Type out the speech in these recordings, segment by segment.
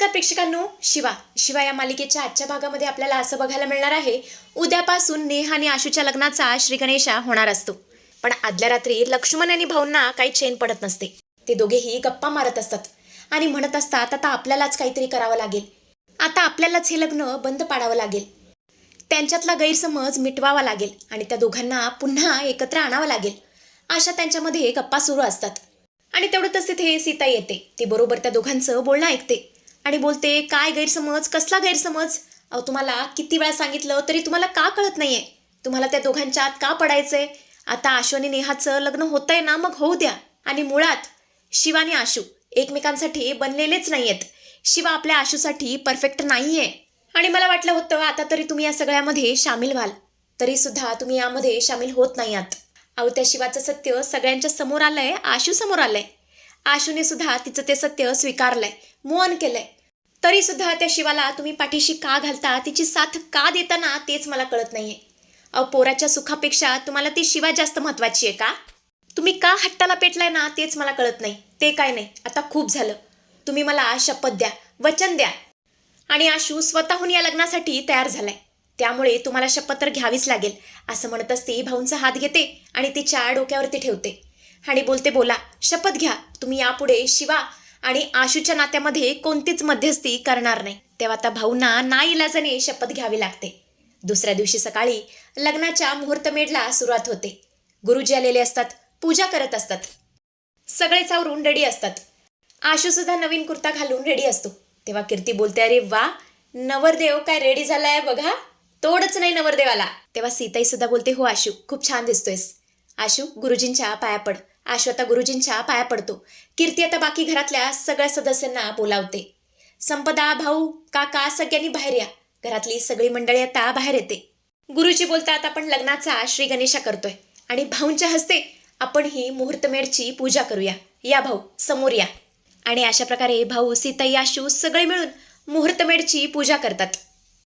नमस्कार प्रेक्षकांनो. शिवा. शिवा या मालिकेच्या आजच्या भागामध्ये आपल्याला असं बघायला मिळणार आहे उद्यापासून नेहा आणि आशूच्या लग्नाचा श्री गणेशा होणार असतो. पण आदल्या रात्री लक्ष्मण आणि भाऊंना काही चेन पडत नसते. ते दोघेही गप्पा मारत असतात. आणि म्हणत असतात आता आपल्यालाच काहीतरी करावं लागेल. आता आपल्यालाच हे लग्न बंद पाडावं लागेल. त्यांच्यातला गैरसमज मिटवावा लागेल आणि त्या दोघांना पुन्हा एकत्र आणावं लागेल. अशा त्यांच्यामध्ये गप्पा सुरू असतात. आणि तेवढं तसे ते सीता येते. ती बरोबर त्या दोघांचं बोलणं ऐकते. आणि बोलते काय गैरसमज? कसला गैरसमज? अहो तुम्हाला किती वेळा सांगितलं तरी तुम्हाला का कळत नाही आहे तुम्हाला त्या दोघांच्या आत का पडायचं आहे आता आशू आणि नेहाचं लग्न होतंय ना मग होऊ द्या. आणि मुळात शिवा आणि आशू एकमेकांसाठी बनलेलेच नाही आहेत शिवा आपल्या आशूसाठी परफेक्ट नाही आहे आणि मला वाटलं होतं आता तरी तुम्ही या सगळ्यामध्ये सामील व्हाल. तरीसुद्धा तुम्ही यामध्ये सामील होत नाही आहात. अहो त्या शिवाचं सत्य सगळ्यांच्या समोर आलंय आशू समोर आलंय. आशूने सुद्धा तिचं ते सत्य स्वीकारलंय मोहन केलंय. तरी सुद्धा त्या शिवाला तुम्ही पाठीशी का घालता तिची साथ का देताना तेच मला कळत नाहीये. अहो पोराच्या सुखापेक्षा तुम्हाला ती शिवा जास्त महत्वाची आहे का? तुम्ही का हट्टाला पेटलाय ना तेच मला कळत नाही. ते काय नाही आता खूप झालं. तुम्ही मला शपथ द्या वचन द्या. आणि आशू स्वतःहून या लग्नासाठी तयार झालाय. त्यामुळे तुम्हाला शपथ तर घ्यावीच लागेल असं म्हणत असते भाऊंचा हात घेते आणि तिच्या डोक्यावरती ठेवते. आणि बोलते बोला शपथ घ्या. तुम्ही यापुढे शिवा आणि आशूच्या नात्यामध्ये कोणतीच मध्यस्थी करणार नाही. तेव्हा आता भाऊंना नाईलाजाने शपथ घ्यावी लागते. दुसऱ्या दिवशी सकाळी लग्नाच्या मुहूर्तमेढला सुरुवात होते. गुरुजी आलेले असतात पूजा करत असतात. सगळे चावरून रेडी असतात. आशू सुद्धा नवीन कुर्ता घालून रेडी असतो. तेव्हा कीर्ती बोलते अरे वा नवरदेव काय रेडी झालाय बघा. तोडच नाही नवरदेवाला. तेव्हा सीताई सुद्धा बोलते हो आशू खूप छान दिसतोयस. आशू गुरुजींच्या पाया पड. अश्वता गुरुजींच्या पाया पडतो. कीर्ती आता बाकी घरातल्या सगळ्या सदस्यांना बोलावते. संपदा भाऊ काका सगळ्यांनी बाहेर या. घरातली सगळी मंडळी आता बाहेर येते. गुरुजी बोलतात आपण लग्नाचा श्री गणेशा करतोय. आणि भाऊंच्या हस्ते आपण ही मुहूर्तमेढची पूजा करूया. या भाऊ समोर या. आणि अशा प्रकारे भाऊ सीताई आशू सगळे मिळून मुहूर्तमेढची पूजा करतात.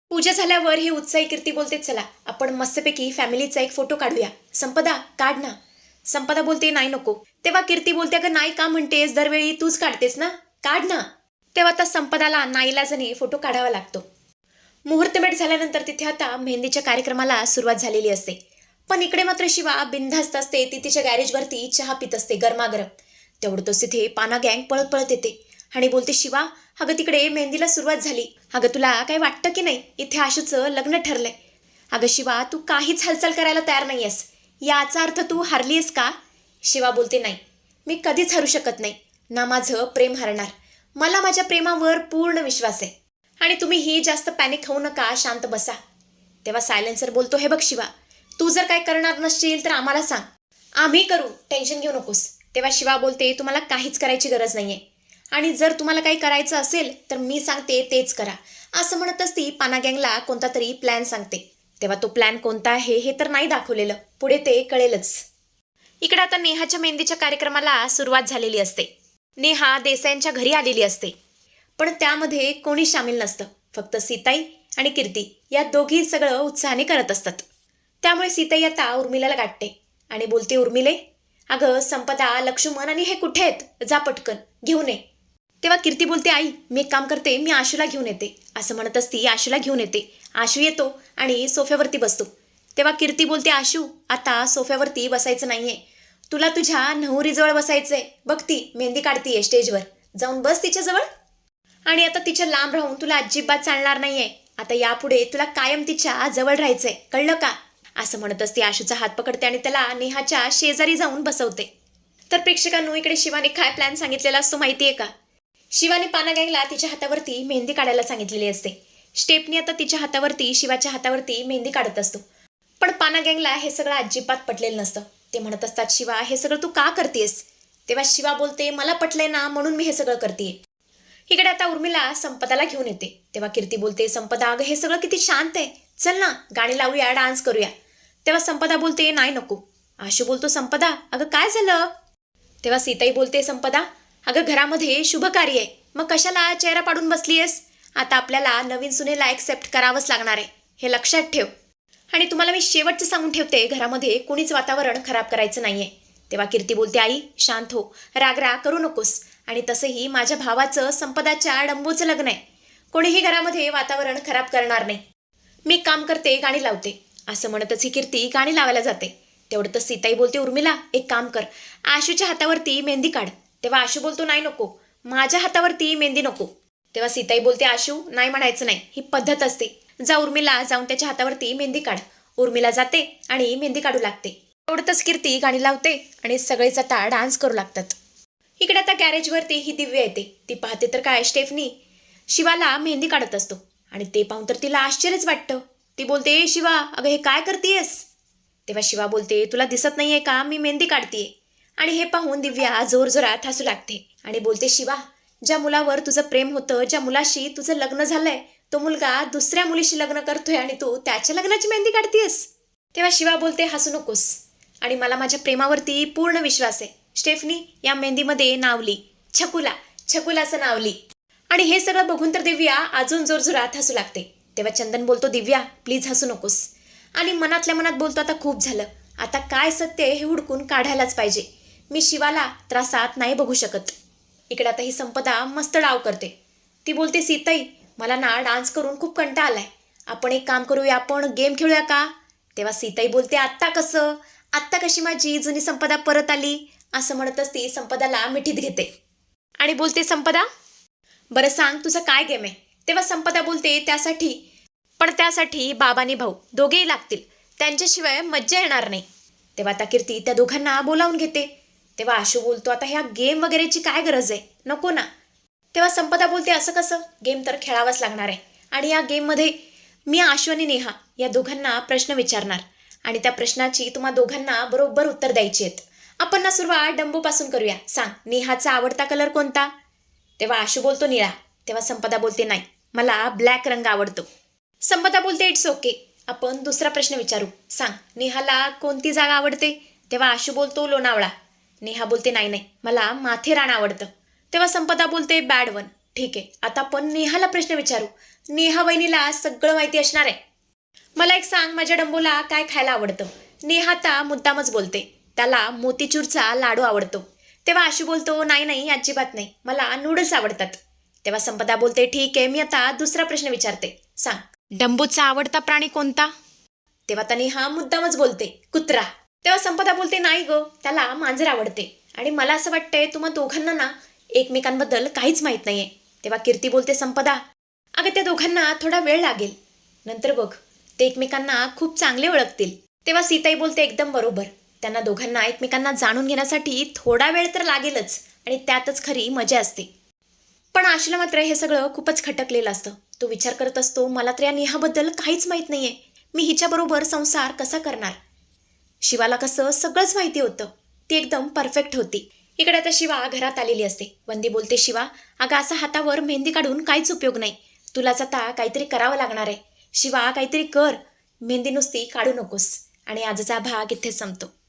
पूजा झाल्यावर ही उत्साही कीर्ती बोलते चला आपण मस्तपैकी फॅमिलीचा एक फोटो काढूया. संपदा काढ ना. संपदा बोलते नाही नको. तेव्हा कीर्ती बोलते अगं नाही का म्हणतेस? दरवेळी तूच काढतेस ना? काढ ना. तेव्हा आता संपदाला नाईलाजाने फोटो काढावा लागतो. मुहूर्तमेट झाल्यानंतर तिथे आता मेहंदीच्या कार्यक्रमाला सुरुवात झालेली असते. पण इकडे मात्र शिवा बिनधास्त असते ती तिच्या गॅरेजवरती चहा पित असते गरमागरम. तेवढं तिथे पाना गँग पळत पळत येते. आणि बोलते शिवा अगं तिकडे मेहंदीला सुरुवात झाली. अगं तुला काय वाटतं की नाही? इथे आशूचं लग्न ठरलंय. अगं शिवा तू काहीच हालचाल करायला तयार नाही आहेस. याचा अर्थ तू हरलीस का? शिवा बोलते नाही. मी कधीच हरू शकत नाही. ना माझं प्रेम हरणार. मला माझ्या प्रेमावर पूर्ण विश्वास आहे. आणि तुम्ही ही जास्त पॅनिक होऊ नका. शांत बसा. तेव्हा सायलेन्सर बोलतो हे बघ शिवा तू जर काय करणार नसशील तर आम्हाला सांग. आम्ही करू. टेन्शन घेऊ नकोस. तेव्हा शिवा बोलते तुम्हाला काहीच करायची गरज नाहीये. आणि जर तुम्हाला काही करायचं असेल तर मी सांगते तेच करा. असं म्हणतच ती पाना गँगला कोणता तरी प्लॅन सांगते. तेव्हा तो प्लॅन कोणता आहे हे तर नाही दाखवलेलं. पुढे ते कळेलच. इकडे आता नेहाच्या मेहंदीच्या कार्यक्रमाला सुरुवात झालेली असते. नेहा देसाईंच्या घरी आलेली असते. पण त्यामध्ये कोणी सामील नसतं. फक्त सीताई आणि कीर्ती या दोघी सगळं उत्साहाने करत असतात. त्यामुळे सीताई आता उर्मिलाला गाठते. आणि बोलते उर्मिले अगं संपदा लक्ष्मण आणि हे कुठे आहेत? जा पटकन घेऊन ये. तेव्हा कीर्ती बोलते आई मी एक काम करते मी आशूला घेऊन येते. असं म्हणत असती आशूला घेऊन येते. आशू येतो आणि सोफ्यावरती बसतो. तेव्हा कीर्ती बोलते आशू आता सोफ्यावरती बसायचं नाहीये. तुला तुझ्या नवरीजवळ बसायचंय. बघ ती मेहंदी काढतीये स्टेजवर. जाऊन बस तिच्याजवळ. आणि आता तिच्या लांब राहून तुला अजिबात चालणार नाहीये. आता यापुढे तुला कायम तिच्या जवळ राहायचंय. कळलं का? असं म्हणत असते आशूचा हात पकडते आणि त्याला नेहाच्या शेजारी जाऊन बसवते. तर प्रेक्षकांनो इकडे शिवाने काय प्लॅन सांगितलेला असतो माहितीये का? शिवाने पाना गँगला तिच्या हातावरती मेहंदी काढायला सांगितलेली असते. स्टेपनी आता तिच्या हातावरती शिवाच्या हातावरती मेहंदी काढत असतो. पण पाना गँगला हे सगळं अजिबात पटलेलं नसतं. ते म्हणत असतात शिवा हे सगळं तू का करतेस? तेव्हा शिवा बोलते मला पटलंय ना म्हणून मी हे सगळं करते इकडे आता उर्मिला संपदाला घेऊन येते. तेव्हा कीर्ती बोलते संपदा अगं हे सगळं किती शांत आहे. चल ना गाणी लावूया डान्स करूया. तेव्हा संपदा बोलते नाही नको. आशू बोलतो संपदा अगं काय झालं? तेव्हा सीताई बोलते संपदा अगं घरामध्ये शुभ कार्य आहे. मग कशाला चेहरा पाडून बसलीयस? आता आपल्याला नवीन सुनेला एक्सेप्ट करावंच लागणार आहे. हे लक्षात ठेव. आणि तुम्हाला मी शेवटचं सांगून ठेवते घरामध्ये कुणीच वातावरण खराब करायचं नाहीये. तेव्हा कीर्ती बोलते आई शांत हो. राग राग करू नकोस. आणि तसंही माझ्या भावाचं संपदाच्या डंबूचं लग्न आहे. कोणीही घरामध्ये वातावरण खराब करणार नाही. मी काम करते गाणी लावते. असं म्हणतच ही कीर्ती गाणी लावायला जाते. तेवढं तर सीताई बोलते उर्मिला एक काम कर. आशूच्या हातावरती मेहंदी काढ. तेव्हा आशू बोलतो नाही नको. माझ्या हातावरती मेहंदी नको. तेव्हा सीताई बोलते आशू नाही म्हणायचं नाही. ही पद्धत असते. जा उर्मिला जाऊन त्याच्या हातावरती मेहंदी काढ. उर्मिला जाते आणि मेहंदी काढू लागते. एवढंच कीर्ती गाणी लावते आणि सगळेच आता डान्स करू लागतात. इकडे आता गॅरेजवरती ही दिव्या येते. ती पाहते तर काय स्टेफनी? शिवाला मेहंदी काढत असतो आणि ते पाहून तर तिला आश्चर्यच वाटतं. ती बोलते "ए शिवा अगं हे काय करतेयस? तेव्हा शिवा बोलते तुला दिसत नाहीये का मी मेहंदी काढतेय? आणि हे पाहून दिव्या जोरजोरात हसू लागते आणि बोलते शिवा ज्या मुलावर तुझं प्रेम होतं ज्या मुलाशी तुझं लग्न झालंय तो मुलगा दुसऱ्या मुलीशी लग्न करतोय आणि तू त्याच्या लग्नाची मेहंदी काढतीयस? तेव्हा शिवा बोलते हसू नकोस. आणि मला माझ्या प्रेमावरती पूर्ण विश्वास आहे. स्टेफनी या मेहंदीमध्ये नावली. छकुला. छकुलाचं नावली. आणि हे सगळं बघून तर दिव्या अजून जोरजोरात हसू लागते. तेव्हा चंदन बोलतो दिव्या प्लीज हसू नकोस. आणि मनातल्या मनात बोलतो आता खूप झालं. आता काय सत्य हे हुडकून काढायलाच पाहिजे. मी शिवाला त्रासात नाही बघू शकत. इकडे आता ही संपदा मस्त डाव करते. ती बोलते सीताई मला ना डान्स करून खूप कंटाळा आलाय. आपण एक काम करूया आपण गेम खेळूया का? तेव्हा सीताई बोलते आत्ता कसं? आत्ता कशी माझी जुनी संपदा परत आली? असं म्हणतच ती संपदाला मिठीत घेते. आणि बोलते संपदा बरं सांग तुझं काय गेम आहे? तेव्हा संपदा बोलते त्यासाठी पण त्यासाठी बाबानी भाऊ दोघेही लागतील. त्यांच्याशिवाय मज्जा येणार नाही. तेव्हा आता कीर्ती त्या दोघांना बोलावून घेते. तेव्हा आशू बोलतो आता ह्या गेम वगैरेची काय गरज आहे? नको ना. तेव्हा संपदा बोलते असं कसं? गेम तर खेळावाच लागणार आहे. आणि या गेममध्ये मी आश्वनी आणि नेहा या दोघांना प्रश्न विचारणार. आणि त्या प्रश्नाची तुम्हा दोघांना बरोबर उत्तर द्यायची आहेत. आपण ना सुरुवात डंबूपासून करूया. सांग नेहाचा आवडता कलर कोणता? तेव्हा आशू बोलतो निळा. तेव्हा संपदा बोलते नाही मला ब्लॅक रंग आवडतो. संपदा बोलते इट्स ओके आपण दुसरा प्रश्न विचारू. सांग नेहाला कोणती जागा आवडते? तेव्हा आशू बोलतो लोणावळा. नेहा बोलते नाही नाही मला माथेरान आवडतं. तेव्हा संपदा बोलते बॅड वन ठीक आहे आता आपण नेहाला प्रश्न विचारू. नेहा वहिनीला सगळं माहिती असणार आहे. मला एक सांग माझ्या डंबूला काय खायला आवडतं? नेहा आता मुद्दामच बोलते. त्याला मोतीचूरचा लाडू आवडतो. तेव्हा आशू बोलतो नाही नाही अजिबात नाही मला नूडल्स आवडतात. तेव्हा संपदा बोलते ठीक आहे मी आता दुसरा प्रश्न विचारते. सांग डंबूचा आवडता प्राणी कोणता? तेव्हा त्याने हा मुद्दामच बोलते कुत्रा. तेव्हा संपदा बोलते नाही ग त्याला मांजर आवडते आणि मला असं वाटतंय तुम्हा दोघांना ना एकमेकांबद्दल काहीच माहीत नाहीये. तेव्हा कीर्ती बोलते संपदा. अगं त्या दोघांना थोडा वेळ लागेल. नंतर बघ ते एकमेकांना खूप चांगले ओळखतील. तेव्हा सीताई बोलते एकदम बरोबर. त्यांना दोघांना एकमेकांना जाणून घेण्यासाठी थोडा वेळ तर लागेलच आणि त्यातच खरी मजा असते. पण आशूला मात्र हे सगळं खूपच खटकलेलं असतं. तो विचार करत असतो मला तर या नेहाबद्दल काहीच माहीत नाहीये. मी हिच्याबरोबर संसार कसा करणार? शिवाला कसं सगळंच माहिती होतं. ती एकदम परफेक्ट होती. इकडे आता शिवा घरात आलेली असते. वंदी बोलते शिवा अगं असा हातावर मेहंदी काढून काहीच उपयोग नाही. तुलाच आता काहीतरी करावं लागणार आहे. शिवा काहीतरी कर. मेहंदी नुसती काढू नकोस. आणि आजचा भाग इथे संपतो.